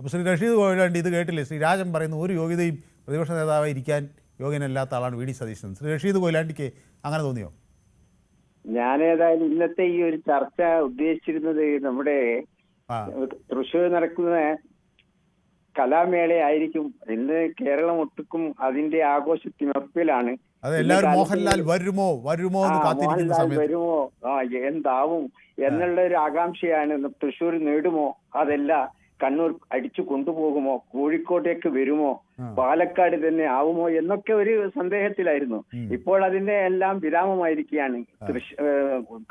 അപ്പോൾ ശ്രീ റഷീദ് കോയിലാണ്ടി ഇത് കേട്ടില്ലേ? ശ്രീ രാജൻ പറയുന്ന ഒരു യോഗ്യതയും പ്രതിപക്ഷ നേതാവായി ഇരിക്കാൻ യോഗ്യനല്ലാത്ത ആളാണ് വി ഡി സതീശൻ. ശ്രീ റഷീദ് കോയിലാണ്ടിക്ക് അങ്ങനെ തോന്നിയോ? ഞാൻ ഏതായാലും ഇന്നത്തെ ഈ ഒരു ചർച്ച ഉദ്ദേശിച്ചിരുന്നത് നമ്മുടെ തൃശ്ശൂർ നടക്കുന്ന കലാമേളയായിരിക്കും. ഇന്ന് കേരളം ഒട്ടുക്കും അതിന്റെ ആഘോഷത്തിനൊപ്പിലാണ്. മോഹൻലാൽ വരുമോ? വരുമോ മോഹൻലാൽ വരുമോ? ആ എന്താവും? എന്നുള്ള ഒരു ആകാംക്ഷയാണ് തൃശ്ശൂർ നേടുമോ? അതല്ല കണ്ണൂർ അടിച്ചു കൊണ്ടുപോകുമോ? കോഴിക്കോട്ടേക്ക് വരുമോ. പാലക്കാട് തന്നെ ആവുമോ? എന്നൊക്കെ ഒരു സന്ദേഹത്തിലായിരുന്നു. ഇപ്പോൾ അതിന്റെ എല്ലാം വിരാമമായിരിക്കുകയാണ്. തൃശ്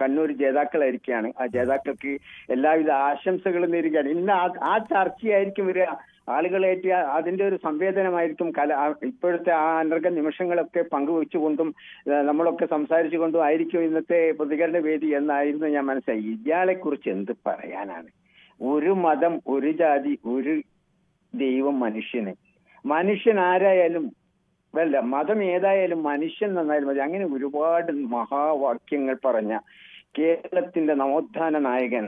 കണ്ണൂർ ജേതാക്കളായിരിക്കുകയാണ്. ആ ജേതാക്കൾക്ക് എല്ലാവിധ ആശംസകളും നേരുകയാണ്. ഇന്ന് ആ- ചർച്ചയായിരിക്കും വരിക. ആളുകളേറ്റിയ അതിന്റെ ഒരു സംവേദനമായിരിക്കും. കല ഇപ്പോഴത്തെ ആ അനർഘ നിമിഷങ്ങളൊക്കെ പങ്കുവെച്ചുകൊണ്ടും നമ്മളൊക്കെ സംസാരിച്ചുകൊണ്ടും ആയിരിക്കും ഇന്നത്തെ പ്രതികരണ വേദി എന്നായിരുന്നു ഞാൻ മനസ്സിലായി. ഇയാളെ കുറിച്ച് എന്ത് പറയാനാണ്? ഒരു മതം ഒരു ജാതി ഒരു ദൈവം മനുഷ്യന്. മനുഷ്യൻ ആരായാലും അല്ല മതം ഏതായാലും മനുഷ്യൻ നന്നായാലും മതി. അങ്ങനെ ഒരുപാട് മഹാവാക്യങ്ങൾ പറഞ്ഞ കേരളത്തിന്റെ നവോത്ഥാന നായകൻ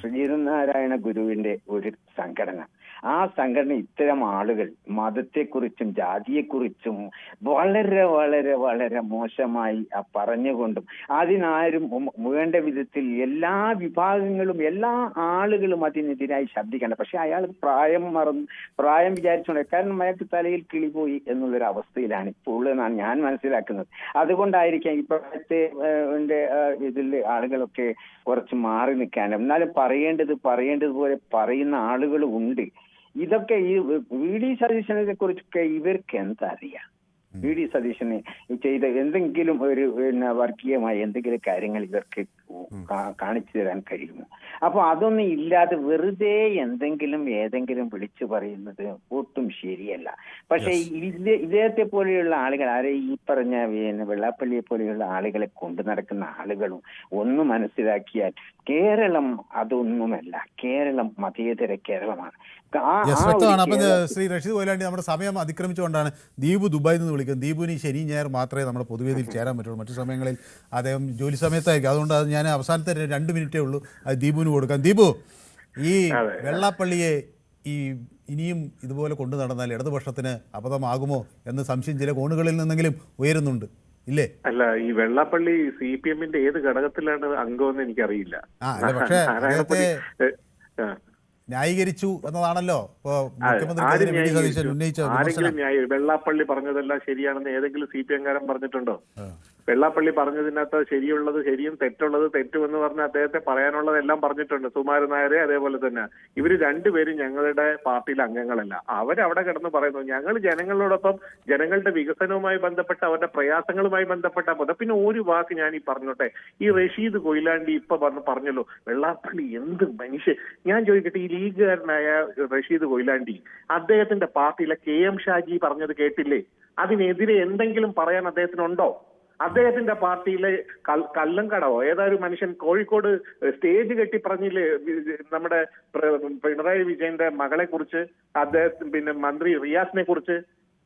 ശ്രീനാരായണ ഗുരുവിന്റെ ഒരു സംഘടന. ആ സംഘടന ഇത്തരം ആളുകൾ മതത്തെക്കുറിച്ചും ജാതിയെക്കുറിച്ചും വളരെ വളരെ വളരെ മോശമായി പറഞ്ഞുകൊണ്ടും അതിനാരും വേണ്ട വിധത്തിൽ എല്ലാ വിഭാഗങ്ങളും എല്ലാ ആളുകളും അതിനെതിരായി ശബ്ദിക്കണം. പക്ഷെ അയാൾ പ്രായം മറന്ന് പ്രായം വിചാരിച്ചുകൊണ്ട് കാരണം അയാൾക്ക് തലയിൽ കിളി എന്നുള്ളൊരു അവസ്ഥയിലാണ് ഇപ്പോൾ എന്നാണ് ഞാൻ മനസ്സിലാക്കുന്നത്. അതുകൊണ്ടായിരിക്കാം ഇപ്പോഴത്തെ ഇതിൽ ആളുകളൊക്കെ കുറച്ച് മാറി നിൽക്കാനും. എന്നാലും പറയേണ്ടത് പറയേണ്ടതുപോലെ പറയുന്ന ആളുകളും ഉണ്ട്. ഇതൊക്കെ ഈ വി ഡി സതീശനെ കുറിച്ചൊക്കെ ഇവർക്ക് എന്തറിയാം? വി ഡി സതീശന് ചെയ്ത എന്തെങ്കിലും ഒരു പിന്നെ വർഗീയമായ എന്തെങ്കിലും കാര്യങ്ങൾ ഇവർക്ക് കാണിച്ചു തരാൻ കഴിയുമോ? അപ്പൊ അതൊന്നും ഇല്ലാതെ വെറുതെ എന്തെങ്കിലും ഏതെങ്കിലും വിളിച്ചു പറയുന്നത് ഒട്ടും ശരിയല്ല. പക്ഷെ ഇത് ഇദ്ദേഹത്തെ പോലെയുള്ള ആളുകൾ ആരെ ഈ പറഞ്ഞ വെള്ളാപ്പള്ളിയെ പോലെയുള്ള ആളുകളെ കൊണ്ടു നടക്കുന്ന ആളുകളും ഒന്ന് മനസ്സിലാക്കിയാൽ കേരളം അതൊന്നുമല്ല. കേരളം മതേതര കേരളമാണ്. വ്യക്തമാണ്. അപ്പം ശ്രീ റഷീദ് കൊയിലാണ്ടി നമ്മുടെ സമയം അതിക്രമിച്ചുകൊണ്ടാണ് ദീപു ദുബായിൽ നിന്ന് വിളിക്കുന്നത്. ദീപുവിന് ശനി ഞായർ മാത്രമേ നമ്മുടെ പൊതുവേദിയിൽ ചേരാൻ പറ്റുള്ളൂ. മറ്റു സമയങ്ങളിൽ അദ്ദേഹം ജോലി സമയത്തായിരിക്കും. അതുകൊണ്ട് അത് ഞാൻ അവസാനത്തെ രണ്ട് മിനിറ്റേ ഉള്ളൂ. അത് ദീപുവിന് കൊടുക്കാം ദീപു ഈ വെള്ളാപ്പള്ളിയെ ഈ ഇനിയും ഇതുപോലെ കൊണ്ടു നടന്നാൽ ഇടതുപക്ഷത്തിന് അബദ്ധമാകുമോ എന്ന് സംശയം ചില കോണുകളിൽ നിന്നെങ്കിലും ഉയരുന്നുണ്ട്. ഇല്ലേ? അല്ല ഈ വെള്ളാപ്പള്ളി സി പി എമ്മിന്റെ ഏത് ഘടകത്തിലാണ് അംഗമെന്ന് എനിക്കറിയില്ല. പക്ഷേ. ന്യായീകരിച്ചു എന്നതാണല്ലോ? ഉന്നയിച്ച ആരെങ്കിലും വെള്ളാപ്പള്ളി പറഞ്ഞതെല്ലാം ശരിയാണെന്ന് ഏതെങ്കിലും സി പി എംകാരൻ പറഞ്ഞിട്ടുണ്ടോ. വെള്ളാപ്പള്ളി പറഞ്ഞതിനകത്ത് ശരിയുള്ളത് ശരിയും തെറ്റുള്ളത് തെറ്റുമെന്ന് പറഞ്ഞ അദ്ദേഹത്തെ പറയാനുള്ളതെല്ലാം പറഞ്ഞിട്ടുണ്ട് സുമാര നായരെ അതേപോലെ തന്നെ. ഇവർ രണ്ടുപേരും ഞങ്ങളുടെ പാർട്ടിയിലെ അംഗങ്ങളല്ല. അവരവിടെ കിടന്ന് പറയുന്നു ഞങ്ങൾ ജനങ്ങളോടൊപ്പം ജനങ്ങളുടെ വികസനവുമായി ബന്ധപ്പെട്ട അവരുടെ പ്രയാസങ്ങളുമായി ബന്ധപ്പെട്ട പോലെ. പിന്നെ ഒരു വാക്ക് ഞാൻ ഈ പറഞ്ഞോട്ടെ. ഈ റഷീദ് കൊയിലാണ്ടി ഇപ്പൊ പറഞ്ഞു പറഞ്ഞല്ലോ വെള്ളാപ്പള്ളി എന്ത് മനുഷ്യൻ ഞാൻ ചോദിക്കട്ടെ ഈ ലീഗുകാരനായ റഷീദ് കൊയിലാണ്ടി അദ്ദേഹത്തിന്റെ പാർട്ടിയിലെ കെ എം ഷാജി പറഞ്ഞത് കേട്ടില്ലേ? അതിനെതിരെ എന്തെങ്കിലും പറയാൻ അദ്ദേഹത്തിനുണ്ടോ? അദ്ദേഹത്തിന്റെ പാർട്ടിയിലെ കല്ലും കടവോ? ഏതൊരു മനുഷ്യൻ കോഴിക്കോട് സ്റ്റേജ് കെട്ടി പറഞ്ഞില്ലേ നമ്മുടെ പിണറായി വിജയന്റെ മകളെ കുറിച്ച് അദ്ദേഹത്തിന് പിന്നെ മന്ത്രി റിയാസിനെ കുറിച്ച്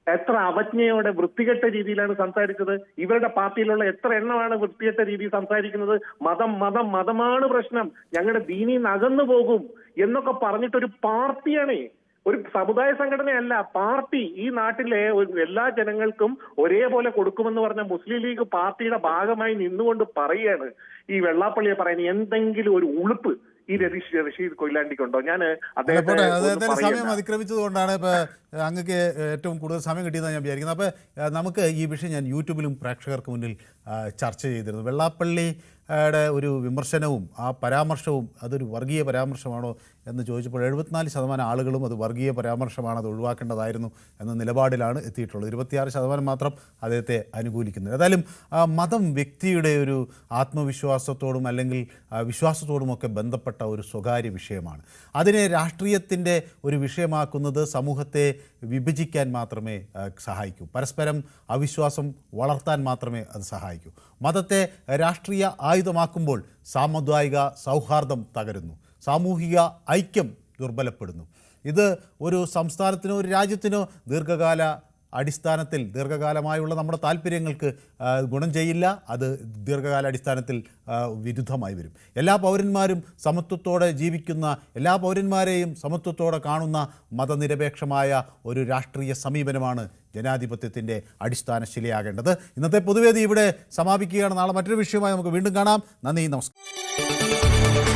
എത്ര അവജ്ഞയോടെ വൃത്തികെട്ട രീതിയിലാണ് സംസാരിച്ചത്. ഇവരുടെ പാർട്ടിയിലുള്ള എത്ര എണ്ണമാണ് വൃത്തികെട്ട രീതിയിൽ സംസാരിക്കുന്നത്. മതം മതം മതമാണ് പ്രശ്നം. ഞങ്ങളുടെ ദീനിന്ന് അകന്നു പോകും എന്നൊക്കെ പറഞ്ഞിട്ടൊരു പാർട്ടിയാണേ. ഒരു സമുദായ സംഘടനയല്ല പാർട്ടി. ഈ നാട്ടിലെ എല്ലാ ജനങ്ങൾക്കും ഒരേപോലെ കൊടുക്കുമെന്ന് പറഞ്ഞ മുസ്ലിം ലീഗ് പാർട്ടിയുടെ ഭാഗമായി നിന്നുകൊണ്ട് പറയാണ് ഈ വെള്ളാപ്പള്ളിയെ പറയുന്നത് എന്തെങ്കിലും ഒരു ഉളുപ്പ് ഈ രതീഷ് റഷീദ് കൊയിലാണ്ടിക്കുണ്ടോ? ഞാൻ അദ്ദേഹത്തെ സമയം അതിക്രമിച്ചതുകൊണ്ടാണ് അതിക്രമിച്ചത് കൊണ്ടാണ് ഇപ്പോൾ അങ്ങക്ക് ഏറ്റവും കൂടുതൽ സമയം കിട്ടിയതെന്ന് ഞാൻ വിചാരിക്കുന്നത് അപ്പൊ നമുക്ക് ഈ വിഷയം ഞാൻ യൂട്യൂബിലും പ്രേക്ഷകർക്ക് മുന്നിൽ ചർച്ച ചെയ്തിരുന്നു. വെള്ളാപ്പള്ളി ഒരു വിമർശനവും ആ പരാമർശവും അതൊരു വർഗീയ പരാമർശമാണോ എന്ന് ചോദിച്ചപ്പോൾ എഴുപത്തിനാല് ശതമാനം ആളുകളും അത് വർഗീയ പരാമർശമാണ് അത് ഒഴിവാക്കേണ്ടതായിരുന്നു എന്ന നിലപാടിലാണ് എത്തിയിട്ടുള്ളത്. ഇരുപത്തിയാറ് ശതമാനം മാത്രം അദ്ദേഹത്തെ അനുകൂലിക്കുന്നത്. ഏതായാലും മതം വ്യക്തിയുടെ ഒരു ആത്മവിശ്വാസത്തോടും അല്ലെങ്കിൽ വിശ്വാസത്തോടുമൊക്കെ ബന്ധപ്പെട്ട ഒരു സ്വകാര്യ വിഷയമാണ്. അതിനെ രാഷ്ട്രീയത്തിന്റെ ഒരു വിഷയമാക്കുന്നത് സമൂഹത്തെ വിഭജിക്കാൻ മാത്രമേ സഹായിക്കൂ. പരസ്പരം അവിശ്വാസം വളർത്താൻ മാത്രമേ അത് സഹായിക്കൂ. മതത്തെ രാഷ്ട്രീയ ആയുധമാക്കുമ്പോൾ സാമുദായിക സൗഹാർദ്ദം തകരുന്നു. സാമൂഹിക ഐക്യം ദുർബലപ്പെടുന്നു. ഇത് ഒരു സംസ്ഥാനത്തിനോ ഒരു രാജ്യത്തിനോ ദീർഘകാല അടിസ്ഥാനത്തിൽ ദീർഘകാലമായുള്ള നമ്മുടെ താല്പര്യങ്ങൾക്ക് ഗുണം ചെയ്യില്ല. അത് ദീർഘകാല അടിസ്ഥാനത്തിൽ വിരുദ്ധമായി വരും. എല്ലാ പൗരന്മാരും സമത്വത്തോടെ ജീവിക്കുന്ന എല്ലാ പൗരന്മാരെയും സമത്വത്തോടെ കാണുന്ന മതനിരപേക്ഷമായ ഒരു രാഷ്ട്രീയ സമീപനമാണ് ജനാധിപത്യത്തിന്റെ അടിസ്ഥാന ശിലയാകേണ്ടത്. ഇന്നത്തെ പൊതുവേദി ഇവിടെ സമാപിക്കുകയാണ്. നാളെ മറ്റൊരു വിഷയമായി നമുക്ക് വീണ്ടും കാണാം. നന്ദി നമസ്കാരം.